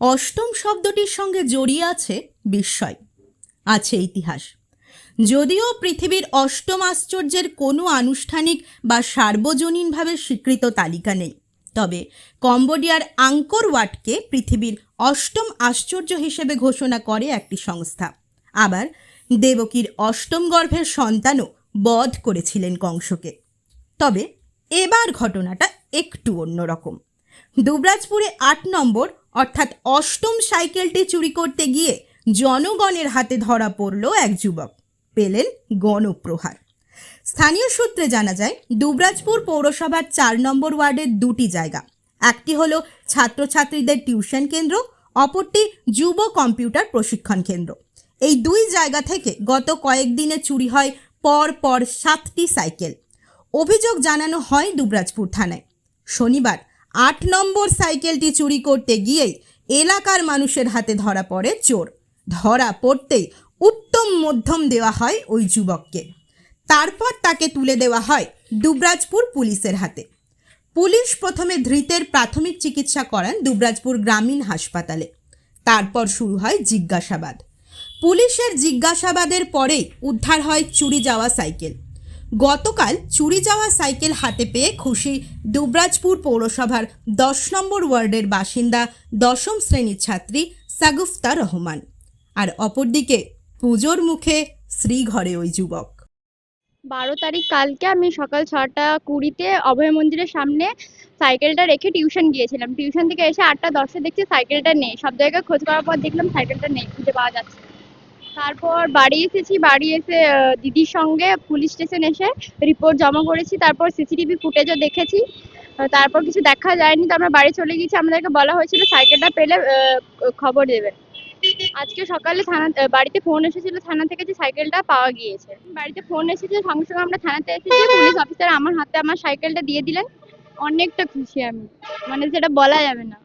অষ্টম শব্দটির সঙ্গে জড়িয়ে আছে বিস্ময়, আছে ইতিহাস। যদিও পৃথিবীর অষ্টম আশ্চর্যের কোনো আনুষ্ঠানিক বা সার্বজনীনভাবে স্বীকৃত তালিকা নেই। তবে কম্বোডিয়ার আঙ্কর ওয়াটকে পৃথিবীর অষ্টম আশ্চর্য হিসেবে ঘোষণা করে একটি সংস্থা। আবার দেবকীর অষ্টম গর্ভের সন্তানও বধ করেছিলেন কংসকে। তবে এবার ঘটনাটা একটু অন্যরকম। দুবরাজপুরে আট নম্বর অর্থাৎ অষ্টম সাইকেলটি চুরি করতে গিয়ে জনগণের হাতে ধরা পড়ল এক যুবক। পেলেন গণপ্রহার। স্থানীয় সূত্রে জানা যায়, দুবরাজপুর পৌরসভার চার নম্বর ওয়ার্ডের দুটি জায়গা। একটি হলো ছাত্রছাত্রীদের টিউশন কেন্দ্র, অপরটি যুব কম্পিউটার প্রশিক্ষণ কেন্দ্র। এই দুই জায়গা থেকে গত কয়েকদিনে চুরি হয় পর পর সাতটি সাইকেল। অভিযোগ জানানো হয় দুবরাজপুর থানায়। শনিবার আট নম্বর সাইকেলটি চুরি করতে গিয়েই এলাকার মানুষের হাতে ধরা পড়ে চোর। ধরা পড়তেই উত্তম মধ্যম দেওয়া হয় ওই যুবককে। তারপর তাকে তুলে দেওয়া হয় দুবরাজপুর পুলিশের হাতে। পুলিশ প্রথমে ধৃতের প্রাথমিক চিকিৎসা করান দুবরাজপুর গ্রামীণ হাসপাতালে। তারপর শুরু হয় জিজ্ঞাসাবাদ। পুলিশের জিজ্ঞাসাবাদের পরেই উদ্ধার হয় চুরি যাওয়া সাইকেল। গতকাল চুরি যাওয়া সাইকেল হাতে পেয়ে খুশি দুবরাজপুর পৌরসভার দশ নম্বর ওয়ার্ডের বাসিন্দা দশম শ্রেণির ছাত্রী সাগুফতা রহমান। আর অপরদিকে পুজোর মুখে শ্রীঘরে ওই যুবক। বারো তারিখ কালকে আমি সকাল ছটা কুড়িতে অভয় মন্দিরের সামনে সাইকেলটা রেখে টিউশন গিয়েছিলাম। টিউশন থেকে এসে আটটা দশে দেখছি সাইকেলটা নেই। সব জায়গায় খোঁজ করার পর দেখলাম সাইকেলটা নেই, খুঁজে পাওয়া যাচ্ছে। তারপর বাড়ি এসেছি বাড়ি এসে দিদির সঙ্গে পুলিশ স্টেশন এসে রিপোর্ট জমা করেছি তারপর সিসিটিভি ফুটেজও দেখেছি। তারপর কিছু দেখা যায়নি তো আমরা বাড়ি চলে গেছি আমাদেরকে বলা হয়েছিল সাইকেলটা পেলে খবর দেবেন। আজকে সকালে থানা বাড়িতে ফোন এসেছিল থানা থেকে যে সাইকেলটা পাওয়া গিয়েছে। বাড়িতে ফোন এসেছে সঙ্গে সঙ্গে আমরা থানাতে এসেছি পুলিশ অফিসার আমার হাতে আমার সাইকেলটা দিয়ে দিলেন। অনেকটা খুশি আমি। মানে সেটা বলা যাবে না।